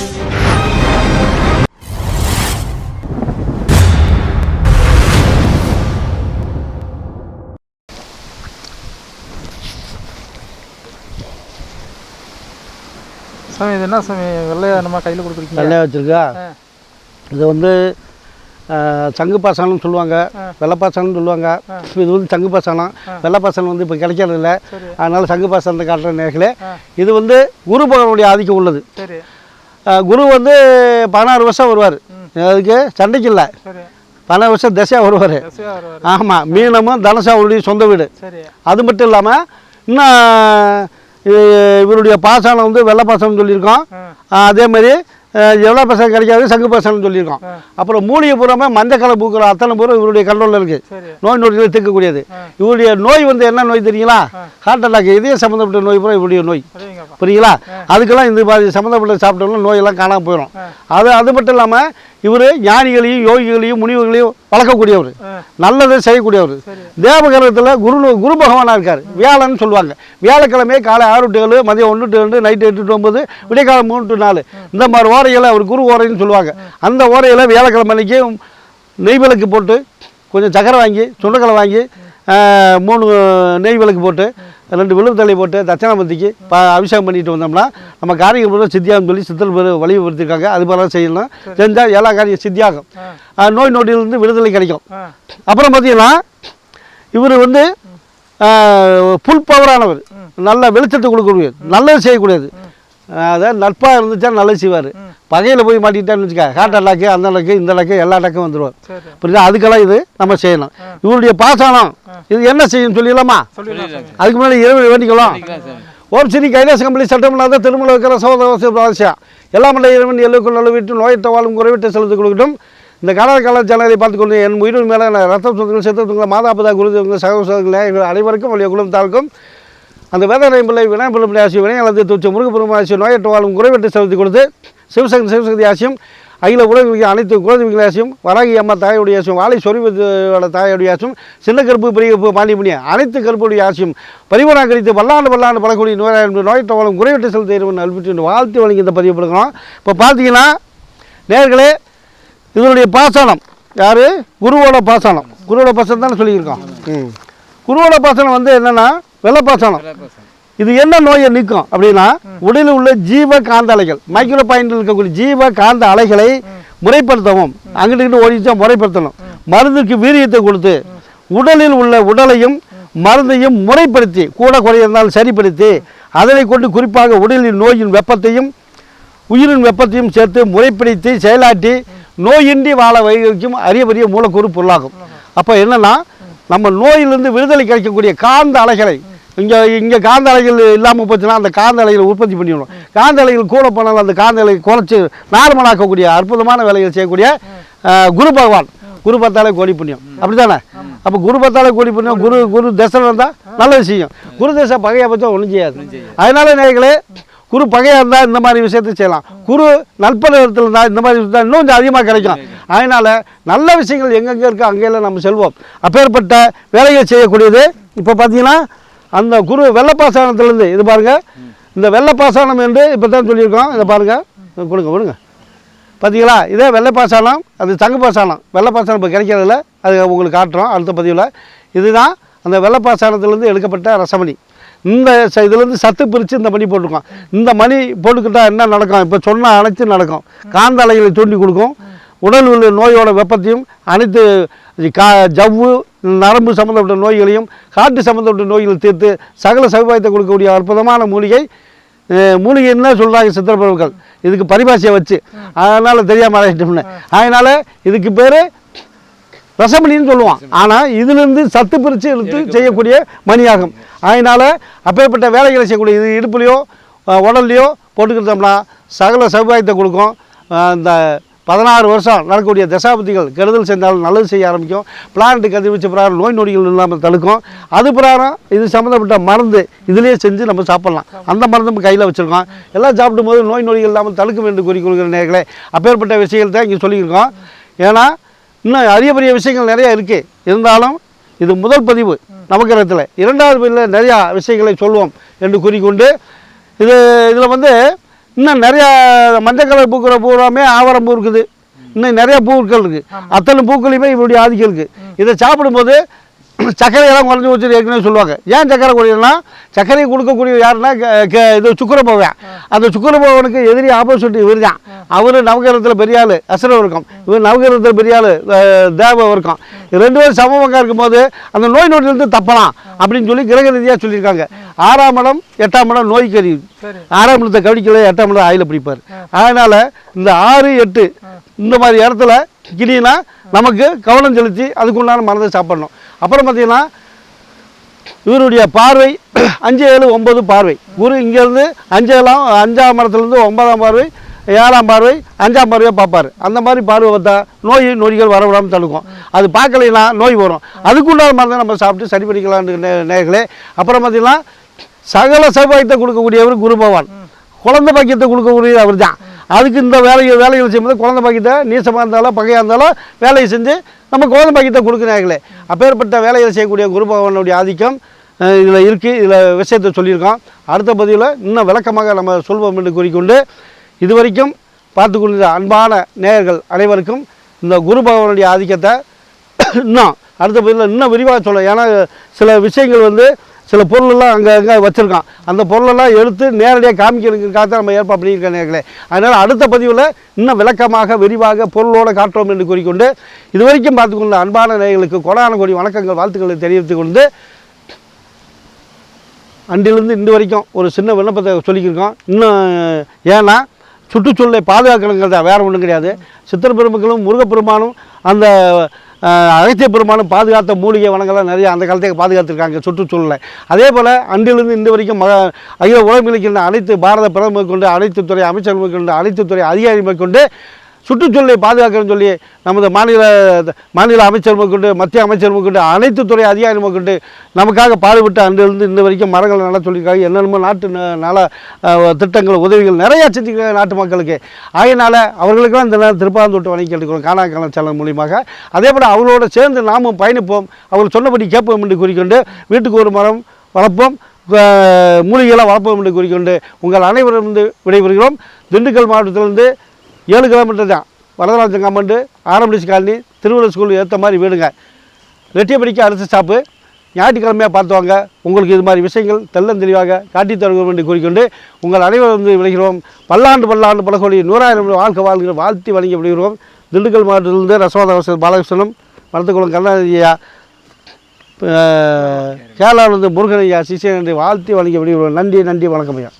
சாமி இது என்ன சாமி? வெள்ளையா நம்ம கையில் கொடுத்துருக்கீங்க? வெள்ளையா வச்சுருக்கா. இது வந்து சங்கு பாசனம்னு சொல்லுவாங்க. வெள்ளைப்பாசனம்னு சொல்லுவாங்க. இது வந்து சங்கு பாசனம். வெள்ளைப்பாசனம் வந்து இப்போ கிடைக்கிறது இல்லை அதனால் சங்கு பாசனத்தை காட்டுற நேர்களே. இது வந்து குரு பகவானுடைய ஆதிக்கம் உள்ளது. குரு வந்து பதினாறு வருஷம் வருவார். அதுக்கு சண்டைக்கு இல்லை. பதினாறு வருஷம் திசையாக வருவார். ஆமாம் மீனமும் தனுஷா அவருடைய சொந்த வீடு. அது மட்டும் இல்லாமல் இன்னும் இவருடைய பாசனம் வந்து வெள்ளை பாசனம் சொல்லியிருக்கோம். அதே மாதிரி எவ்வளோ பாசனம் கிடைக்காது சங்கு பாசனம் சொல்லியிருக்கோம். அப்புறம் மூலிகை பூராமே மஞ்சள் கலர் பூக்கிற அத்தனை பூரா இவருடைய கண்ட்ரோலில் இருக்குது நோய் நொடிகளை தீர்க்கக்கூடியது. இவருடைய நோய் வந்து என்ன நோய் தெரியுங்களா? ஹார்ட் அட்டாக் இதய சம்மந்தப்பட்ட நோய் பூரா இவருடைய நோய். புரியுங்களா? அதுக்கெல்லாம் இந்த மாதிரி சம்மந்தப்பட்ட சாப்பிட்டோம்னா நோயெல்லாம் காணாமல் போயிடும். அது அது மட்டும் இல்லாமல் இவர் ஞானிகளையும் யோகிகளையும் முனிவர்களையும் வளர்க்கக்கூடியவர். நல்லதை செய்யக்கூடியவர். தேவகிரகத்தில் குரு குரு பகவானாக இருக்கார். வியாழன்னு சொல்லுவாங்க. வியாழக்கிழமை காலை ஆறு டு ஏழு மதியம் ஒன்று டு ரெண்டு நைட்டு எட்டு டு ஒன்பது விடியகாலம் மூணு டு நாலு. இந்த மாதிரி ஓரைகளை அவர் குரு ஓரைன்னு சொல்லுவாங்க. அந்த ஓரையில் வியாழக்கிழமை அன்னைக்கு நெய் விளக்கு போட்டு கொஞ்சம் சக்கரை வாங்கி சுண்டக்கலை வாங்கி மூணு நெய் விளக்கு போட்டு ரெண்டு விழுத்தலை போட்டு தட்சிணாமூர்த்திக்கு ப அபிஷேகம் பண்ணிட்டு வந்தோம்னா நம்ம காரியம் பூரா சித்தியாகும் சொல்லி சித்தர் பேர் வழிபடுத்திருக்காங்க. அது மாதிரிலாம் செய்யணும். செஞ்சால் எல்லா காரியம் சித்தியாகும். நோய் நொடியிலிருந்து விடுதலை கிடைக்கும். அப்புறம் பார்த்தீங்கன்னா இவர் வந்து ஃபுல் பவரானவர். நல்ல வெளிச்சத்தை கொடுக்கக்கூடியது நல்லது செய்யக்கூடியது அதாவது நட்பாக இருந்துச்சா நல்லது செய்வார். பகையில் போய் மாட்டிக்கிட்டான்னு வச்சுக்க ஹார்ட் அட்டாக்கு அந்த அட்டாக்கு இந்த அட்டாக்கு எல்லா அட்டாக்கும் வந்துடுவார் புரியுதா? அதுக்கெல்லாம் இது நம்ம செய்யணும். இவருடைய பாசானம் இது என்ன செய்யும் சொல்லிடலாமா? அதுக்கு முன்னாடி இரவு வேண்டிக்கலாம் ஓம் ஸ்ரீ கைலாச கம்பளி சட்டமில்லாத திருமண வைக்கிற சோதர அவசியம் எல்லாம் மண்ட இறைவன் எல்லுக்குள் நழுவிட்டு நோயற்ற வாழும் குறைவிட்டு செலுத்தி கொடுக்கட்டும். இந்த கால கால சேனலை பார்த்துக்கொண்டு என் உயிரின் மேலே ரத்தம் சொந்தங்கள் செத்துவங்களை மாதாபதா குருதவங்க சகோசரங்களே எங்கள் அனைவருக்கும் வழிய குலம் தாழ்க்கும் அந்த வேதனை பிள்ளை விநாயகர் ஆசியம் வினையலத்தை தூச்சி முருகப்பெருமா ஆசியம் நோயற்ற வாழும் குறைவிட்டு செலுத்தி கொடுத்து சிவசக்தி சிவசக்தி ஆசியம் அகில உலகிற்கு அனைத்து குலதெய்வங்கள் ஆசியம் வராகி அம்மா தாயுடைய ஆசியம் வாழை சொரிவதோட தாயுடைய ஆசியம் சின்ன கருப்பு பெரிய கருப்பு பாண்டியமணி அனைத்து கருப்புடைய ஆசியம் பரிவனா கழித்து பல்லாண்டு பல்லாண்டு பலக்கூடிய நோய் நோயற்ற வாழும் குறைவிட்டு செலுத்தி நல்விட்டு வாழ்த்து வழங்கி இந்த பதிவு கொடுக்கணும் இப்போ பார்த்தீங்கன்னா நேர்களே இதனுடைய பாசனம் யார்? குருவோட பாசனம் குருவோட பாசனம் தானே சொல்லியிருக்கோம். ம். குருவோட பாசனம் வந்து என்னென்னா வெள்ளப்பாசனம். இது என்ன நோயை நிற்கும் அப்படின்னா உடலில் உள்ள ஜீவ காந்த அலைகள் மைக்ரோ பாயிண்டில் இருக்கக்கூடிய ஜீவ காந்த அலைகளை முறைப்படுத்தவும் அங்கிட்டு இங்கிட்டு ஓடிச்சா முறைப்படுத்தணும். மருந்துக்கு வீரியத்தை கொடுத்து உடலில் உள்ள உடலையும் மருந்தையும் முறைப்படுத்தி கூட குறை சரிப்படுத்தி அதனை கொண்டு குறிப்பாக உடலின் நோயின் வெப்பத்தையும் உயிரின் வெப்பத்தையும் சேர்த்து முறைப்படுத்தி செயலாற்றி நோயின்றி வாழ வைக்கும் அரிய பெரிய மூலக்கூறு பொருளாகும். அப்போ என்னென்னா நம்ம நோயிலிருந்து விடுதலை கிடைக்கக்கூடிய காந்த அலைகளை இங்கே இங்கே காந்த அலைகள் இல்லாமல் போச்சுன்னா அந்த காந்த அலைகளை உற்பத்தி பண்ணிடணும் காந்த அலைகள் கூட போனாலும் அந்த காந்த அலைகளை குறைச்சி நார்மலாக்கக்கூடிய அற்புதமான வேலைகள் செய்யக்கூடிய குரு பகவான். குரு பார்த்தாலே கோடி புண்ணியம். அப்படி தானே அப்போ குரு பார்த்தாலே கோடி புண்ணியம் குரு குரு தசை இருந்தால் நல்லது செய்யும். குரு தசை பகையை பற்றி ஒன்றும் செய்யாது. அதனால நேர்களே குரு பகையாக இருந்தால் இந்த மாதிரி விஷயத்தை செய்யலாம். குரு நற்பலத்தில் இருந்தால் இந்த மாதிரி விஷயத்தை இன்னும் கொஞ்சம் அதிகமாக கிடைக்கும். அதனால் நல்ல விஷயங்கள் எங்கெங்கே இருக்கோ அங்கேயெல்லாம் நம்ம செல்வோம். அப்பேற்பட்ட வேலைகள் செய்யக்கூடியது இப்போ பார்த்தீங்கன்னா அந்த குரு வெள்ளப்பாசனத்துலேருந்து இது பாருங்கள் இந்த வெள்ளப்பாசனம் என்று இப்போ தான் சொல்லியிருக்கோம். இதை பாருங்கள் கொடுங்க கொடுங்க. பார்த்தீங்களா இதே வெள்ளைப்பாசானம் அது தங்க பாசானம் வெள்ளைப்பாசானம் இப்போ கிடைக்கிறதில்ல அது உங்களுக்கு காட்டுறோம் அடுத்த பதிவில். இதுதான் அந்த வெள்ளைப்பாசானத்துலேருந்து எடுக்கப்பட்ட ரசமணி. இந்த ச- இதுலேருந்து சத்து பிரித்து இந்த மணி போட்டிருக்கோம். இந்த மணி போட்டுக்கிட்டால் என்ன நடக்கும்? இப்போ சொன்ன அனைத்தும் நடக்கும். காந்த அலைகளை தூண்டி கொடுக்கும். உடல் உள்ள நோயோட வெப்பத்தையும் அனைத்து கா ஜவ்வு நரம்பு சம்மந்தப்பட்ட நோய்களையும் காட்டு சம்மந்தப்பட்ட நோய்களை தீர்த்து சகல சௌபாயத்தை கொடுக்கக்கூடிய அற்புதமான மூலிகை மூலிகை என்ன சொல்கிறாங்க சித்திரப்பிரபுக்கள் இதுக்கு பரிபாஷையை வச்சு. அதனால் தெரியாமல் ஆகிட்டோம்னு அதனால் இதுக்கு பேர் ரசமணின்னு சொல்லுவான். ஆனால் இதிலிருந்து சத்து பிரித்து எடுத்து செய்யக்கூடிய மணியாகும். அதனால் அப்பேற்பட்ட வேலைகளை செய்யக்கூடிய இது இடுப்புலையோ உடல்லையோ போட்டுக்கிட்டோம்னா சகல சௌபாயத்தை கொடுக்கும். இந்த பதினாறு வருஷம் நடக்கக்கூடிய தசாபதிகள் கெடுதல் செஞ்சாலும் நல்லது செய்ய ஆரம்பிக்கும். பிளான்ட்டு கதிர்வீச்சு பிரகாரம் நோய் நொடிகள் இல்லாமல் தடுக்கும். அது பிரகாரம் இது சம்மந்தப்பட்ட மருந்து இதிலேயே செஞ்சு நம்ம சாப்பிட்லாம். அந்த மருந்து நம்ம கையில் வச்சுருக்கோம். எல்லாம் சாப்பிடும்போது நோய் நொடிகள் இல்லாமல் தடுக்கும் என்று கூறிக்கொள்கிற நேர்களே அப்பேற்பட்ட விஷயங்கள் இங்கே சொல்லியிருக்கோம். ஏன்னா இன்னும் அரிய பெரிய விஷயங்கள் நிறைய இருக்குது இருந்தாலும் இது முதல் பதிவு நவக்கிரகத்தில். இரண்டாவது பதிவில் நிறையா விஷயங்களை சொல்லுவோம் என்று கூறிக்கொண்டு இது இதில் வந்து இன்னும் நிறைய மஞ்சள் கலர் பூக்கிற பூராமே ஆவரம் பூ இருக்குது. இன்னும் நிறைய பூக்கள் இருக்குது அத்தனை பூக்களையுமே இவருடைய ஆதிக்கம் இருக்குது இதை சாப்பிடும்போது சர்க்கரையெல்லாம் குறைஞ்சி வச்சு ஏற்கனவே சொல்லுவாங்க. ஏன் சர்க்கரை குறையலாம் சர்க்கரை கொடுக்கக்கூடிய யாருன்னா இது சுக்கரபவன். அந்த சுக்கரபவனுக்கு எதிரி ஆப்போசிட் இவர் தான் அவர் நவகிரகத்தில் பெரிய ஆள் அசுரம் இருக்கும். இவர் நவகிரகத்தில் பெரிய ஆள் தேவ இருக்கும். ரெண்டு பேரும் சமமாக இருக்கும்போது அந்த நோய் நொடியிலிருந்து தப்பலாம் அப்படின்னு சொல்லி கிரக ரீதியாக சொல்லியிருக்காங்க. ஆறாம் இடம் எட்டாம் இடம் நோய்க்கு அறிவு சரி. ஆறாம் இடத்தை கடிக்கல எட்டாம் இடம் ஆயில பிடிப்பார். அதனால் இந்த ஆறு எட்டு இந்த மாதிரி இடத்துல கிளினா நமக்கு கவனம் செலுத்தி அதுக்குண்டான மனதை சாப்பிடணும். அப்புறம் பார்த்தீங்கன்னா இவருடைய பார்வை அஞ்சு ஏழு ஒன்பது பார்வை. குரு இங்கேருந்து அஞ்சேலாம் அஞ்சாம் மரத்துலேருந்து ஒன்பதாம் பார்வை ஏழாம் பார்வை அஞ்சாம் பார்வையாக பார்ப்பார். அந்த மாதிரி பார்வை பார்த்தா நோய் நொடிகள் வரவிடாமல் தடுக்கும். அது பார்க்கலைன்னா நோய் வரும். அதுக்குண்டான மருந்தை நம்ம சாப்பிட்டு சரி பண்ணிக்கலான்னு நே- அப்புறம் பார்த்தீங்கன்னா சகல சௌபாகியத்தை கொடுக்கக்கூடியவர் குரு பகவான். குழந்தை பாக்கியத்தை கொடுக்கக்கூடியது அவர் தான் அதுக்கு இந்த வேலையை வேலைகள் செய்யும்போது குழந்தை பாக்கியத்தை நீசமாக இருந்தாலும் பகையாக இருந்தாலும் வேலையை செஞ்சு நம்ம கோதம் பாக்கியத்தை கொடுக்குறாங்களே. அப்பேற்பட்ட வேலையை செய்யக்கூடிய குரு பகவானுடைய ஆதிக்கம் இதில் இருக்குது இதில் விஷயத்தை சொல்லியிருக்கோம் அடுத்த பதிவில் இன்னும் விளக்கமாக நம்ம சொல்வோம் என்று கூறிக்கொண்டு இதுவரைக்கும் பார்த்து கொண்டிருந்த அன்பான நேயர்கள் அனைவருக்கும் இந்த குரு பகவானுடைய ஆதிக்கத்தை இன்னும் அடுத்த பதிவில் இன்னும் விரிவாக சொல்ல ஏன்னா சில விஷயங்கள் வந்து சில பொருளெல்லாம் அங்கே அங்கே வச்சுருக்கான். அந்த பொருளெல்லாம் எடுத்து நேரடியாக காமிக்கிறதுக்காக தான் நம்ம ஏற்பாடு பண்ணியிருக்க நேர்களே. அதனால் அடுத்த பதிவில் இன்னும் விளக்கமாக விரிவாக பொருளோடு காட்டுறோம் என்று கூறிக்கொண்டு இதுவரைக்கும் பார்த்துக்கொண்ட அன்பான நேர்களுக்கு கொடான கோடி வணக்கங்கள் வாழ்த்துக்களை தெரிவித்துக் கொண்டு அன்றிலிருந்து இன்று வரைக்கும் ஒரு சின்ன விண்ணப்பத்தை சொல்லிக்கிருக்கோம். இன்னும் ஏன்னா சுற்றுச்சூழலை பாதுகாக்கணுங்கிறது வேறு ஒன்றும் கிடையாது. சித்திர பெருமக்களும் முருகப்பெருமானும் அந்த அகத்திய பெருமானும் பாதுகாத்த மூலிகை வனங்கள்லாம் நிறைய அந்த காலத்தையே பாதுகாத்துருக்காங்க சுற்றுச்சூழலை. அதே போல் அன்றிலிருந்து இன்று வரைக்கும் மக அகில உலகம் இருக்கின்ற அனைத்து பாரத பிரதமர் கொண்டு அனைத்து துறை அமைச்சர்கள் கொண்டு அனைத்து துறை அதிகாரிகள் கொண்டு சுற்றுச்சூழலை பாதுகாக்கணும்னு சொல்லி நமது மாநில மாநில அமைச்சர் முதற்கொண்டு மத்திய அமைச்சர் முதற்கொண்டு அனைத்து துறை அதிகாரி முதற்கொண்டு நமக்காக பாடுபட்டு அன்றிலிருந்து இன்ன வரைக்கும் மரங்களை நல்லா சொல்லியிருக்காங்க. என்னென்னமோ நாட்டு நல திட்டங்கள் உதவிகள் நிறையா செஞ்சுருக்காங்க நாட்டு மக்களுக்கு. ஆகையினால் அவர்களுக்கெல்லாம் இந்த நேரம் திருப்பாந்தொட்டு வணங்கி கேட்டுக்கிறோம். காணா காலம் சேனல் மூலியமாக. அதே போல் அவர்களோட சேர்ந்து நாமும் பயணிப்போம். அவர்கள் சொன்னபடி கேட்போம் என்று கூறிக்கொண்டு வீட்டுக்கு ஒரு மரம் வளர்ப்போம். மூலிகைகளை வளர்ப்போம் என்று கூறிக்கொண்டு உங்கள் அனைவரிலிருந்து விடைபெறுகிறோம். திண்டுக்கல் மாவட்டத்திலிருந்து ஏழு கிலோமீட்டர் தான். வரதராஜன் காம்பவுண்டு ஆரம்பிச்சு காலனி திருவள்ளுவர் ஸ்கூல் ஏற்ற மாதிரி வீடுங்க. ரெட்டியபடிக்கு அடுத்த ஸ்டாப்பு ஞாயிற்றுக்கிழமையாக பார்த்துவாங்க உங்களுக்கு இது மாதிரி விஷயங்கள் தெள்ளம் தெளிவாக காட்டித் தருகிறோம் என்று கூறிக்கொண்டு உங்கள் அனைவரும் வந்து விளைகிறோம் பல்லாண்டு பல்லாண்டு பல கோடி நூறாயிரம் வாழ்க்கை வாழ்கிற வாழ்த்தி வழங்கி விடுகிறோம் திண்டுக்கல் மாவட்டத்திலிருந்து ரசவாத பாலகிருஷ்ணனும் மரத்துக்குளம் கருணாநிதியா கேரளாவிலிருந்து முருகன் ஐயா என்று வாழ்த்தி வழங்கி விடுகிறோம் நன்றி நன்றி வணக்கம் ஐயா.